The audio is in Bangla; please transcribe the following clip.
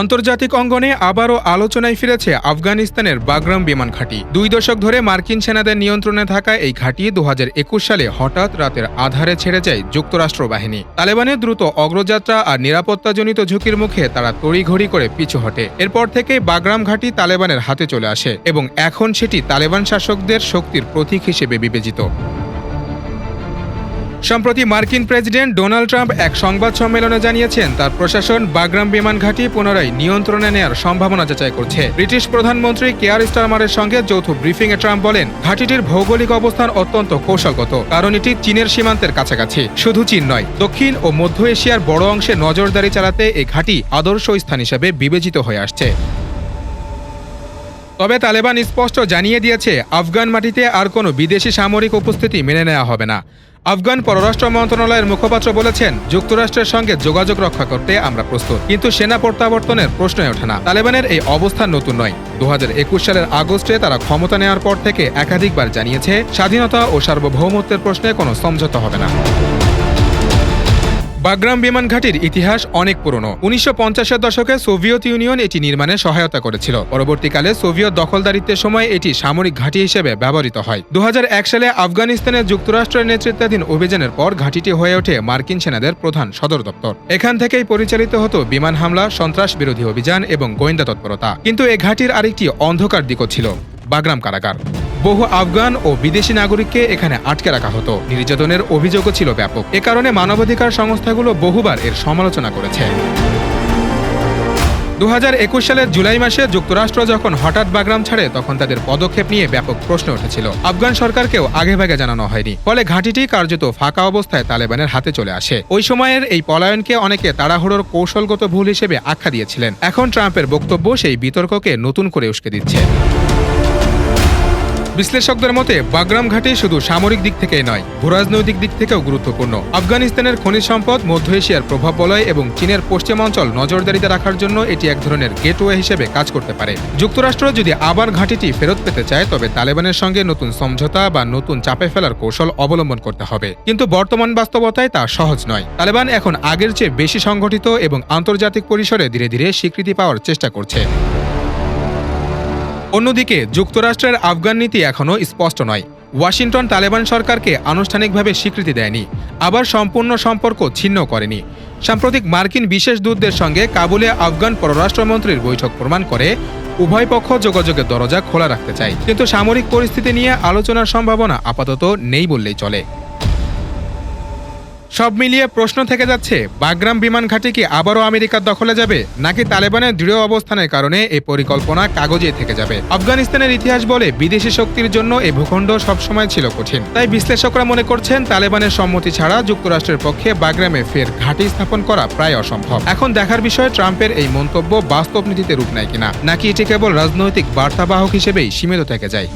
আন্তর্জাতিক অঙ্গনে আবারও আলোচনায় ফিরেছে আফগানিস্তানের বাগরাম বিমান ঘাঁটি। দুই দশক ধরে মার্কিন সেনাদের নিয়ন্ত্রণে থাকা এই ঘাঁটি দু হাজার একুশ সালে হঠাৎ রাতের আধারে ছেড়ে যায় যুক্তরাষ্ট্র বাহিনী তালেবানের দ্রুত অগ্রযাত্রা আর নিরাপত্তাজনিত ঝুঁকির মুখে তারা তড়িঘড়ি করে পিছু হটে। এরপর থেকেই বাগরাম ঘাঁটি তালেবানের হাতে চলে আসে এবং এখন সেটি তালেবান শাসকদের শক্তির প্রতীক হিসেবে বিবেচিত। সম্প্রতি মার্কিন প্রেসিডেন্ট ডোনাল্ড ট্রাম্প এক সংবাদ সম্মেলনে জানিয়েছেন, তার প্রশাসন বাগরাম বিমান ঘাঁটি পুনরায় নিয়ন্ত্রণে নেওয়ার সম্ভাবনা যাচাই করছে। ব্রিটিশ প্রধানমন্ত্রী কেয়ার স্টারমারের সঙ্গে যৌথ ব্রিফিংয়ে ট্রাম্প বলেন, ঘাঁটিটির ভৌগোলিক অবস্থান অত্যন্ত কৌশলগত, কারণ এটি চীনের সীমান্তের কাছাকাছি, শুধু চীন নয়, দক্ষিণ ও মধ্য এশিয়ার বড় অংশে নজরদারি চালাতে এই ঘাঁটি আদর্শ স্থান হিসেবে বিবেচিত হয়ে আসছে। তবে তালেবান স্পষ্ট জানিয়ে দিয়েছে, আফগান মাটিতে আর কোনো বিদেশি সামরিক উপস্থিতি মেনে নেওয়া হবে না। আফগান পররাষ্ট্র মন্ত্রণালয়ের মুখপাত্র বলেছেন, যুক্তরাষ্ট্রের সঙ্গে যোগাযোগ রক্ষা করতে আমরা প্রস্তুত। কিন্তু সেনা প্রত্যাবর্তনের প্রশ্নই ওঠে না। তালেবানের এই অবস্থান নতুন নয়। দু সালের আগস্টে তারা ক্ষমতা নেওয়ার পর থেকে একাধিকবার জানিয়েছে, স্বাধীনতা ও সার্বভৌমত্বের প্রশ্নে কোনো সমঝোতা হবে না। বাগরাম বিমান ঘাটির ইতিহাস অনেক পুরনো। উনিশশো পঞ্চাশের দশকে সোভিয়েত ইউনিয়ন এটি নির্মাণে সহায়তা করেছিল। পরবর্তীকালে সোভিয়েত দখলদারিত্বের সময় এটি সামরিক ঘাঁটি হিসেবে ব্যবহৃত হয়। দু হাজার এক সালে আফগানিস্তানে যুক্তরাষ্ট্রের নেতৃত্বাধীন অভিযানের পর ঘাঁটিটি হয়ে ওঠে মার্কিন সেনাদের প্রধান সদর দপ্তর। এখান থেকেই পরিচালিত হতো বিমান হামলা সন্ত্রাস বিরোধী অভিযান এবং গোয়েন্দা তৎপরতা। কিন্তু এ ঘাঁটির আরেকটি অন্ধকার দিকও ছিল, বাগরাম কারাগার। বহু আফগান ও বিদেশি নাগরিককে এখানে আটকে রাখা হতো। নির্যাতনের অভিযোগও ছিল ব্যাপক। এ কারণে মানবাধিকার সংস্থাগুলো বহুবার এর সমালোচনা করেছে। দু হাজার একুশ সালের জুলাই মাসে যুক্তরাষ্ট্র যখন হঠাৎ বাগরাম ছাড়ে, তখন তাদের পদক্ষেপ নিয়ে ব্যাপক প্রশ্ন উঠেছিল। আফগান সরকারকেও আগেভাগে জানানো হয়নি। ফলে ঘাঁটিটি কার্যত ফাঁকা অবস্থায় তালেবানের হাতে চলে আসে। ওই সময়ের এই পলায়নকে অনেকে তাড়াহুড়োর কৌশলগত ভুল হিসেবে আখ্যা দিয়েছিলেন। এখন ট্রাম্পের বক্তব্য সেই বিতর্ককে নতুন করে উস্কে দিচ্ছে। বিশ্লেষকদের মতে, বাগরাম ঘাটি শুধু সামরিক দিক থেকেই নয়, ভূরাজনৈতিক দিক থেকেও গুরুত্বপূর্ণ। আফগানিস্তানের খনিজ সম্পদ, মধ্য এশিয়ার প্রভাব বলয় এবং চীনের পশ্চিমাঞ্চল নজরদারিতে রাখার জন্য এটি এক ধরনের গেটওয়ে হিসেবে কাজ করতে পারে। যুক্তরাষ্ট্র যদি আবার ঘাঁটিটি ফেরত পেতে চায়, তবে তালেবানের সঙ্গে নতুন সমঝোতা বা নতুন চাপে ফেলার কৌশল অবলম্বন করতে হবে। কিন্তু বর্তমান বাস্তবতায় তা সহজ নয়। তালেবান এখন আগের চেয়ে বেশি সংগঠিত এবং আন্তর্জাতিক পরিসরে ধীরে ধীরে স্বীকৃতি পাওয়ার চেষ্টা করছে। অন্যদিকে, যুক্তরাষ্ট্রের আফগান নীতি এখনও স্পষ্ট নয়। ওয়াশিংটন তালেবান সরকারকে আনুষ্ঠানিকভাবে স্বীকৃতি দেয়নি, আবার সম্পূর্ণ সম্পর্ক ছিন্ন করেনি। সাম্প্রতিক মার্কিন বিশেষ দূতদের সঙ্গে কাবুলে আফগান পররাষ্ট্রমন্ত্রীর বৈঠক প্রমাণ করে, উভয় পক্ষ যোগাযোগের দরজা খোলা রাখতে চায়। কিন্তু সামরিক পরিস্থিতি নিয়ে আলোচনার সম্ভাবনা আপাতত নেই বললেই চলে। সব মিলিয়ে প্রশ্ন থেকে যাচ্ছে, বাগরাম বিমান ঘাঁটি কি আবারও আমেরিকার দখলে যাবে, নাকি তালেবানের দৃঢ় অবস্থানের কারণে এই পরিকল্পনা কাগজে থেকে যাবে? আফগানিস্তানের ইতিহাস বলে বিদেশি শক্তির জন্য এই ভূখণ্ড সবসময় ছিল কঠিন। তাই বিশ্লেষকরা মনে করছেন, তালেবানের সম্মতি ছাড়া যুক্তরাষ্ট্রের পক্ষে বাগরামে ফের ঘাঁটি স্থাপন করা প্রায় অসম্ভব। এখন দেখার বিষয়, ট্রাম্পের এই মন্তব্য বাস্তব নীতিতে রূপ নেয় কিনা, নাকি এটি কেবল রাজনৈতিক বার্তাবাহক হিসেবেই সীমিত থেকে যায়?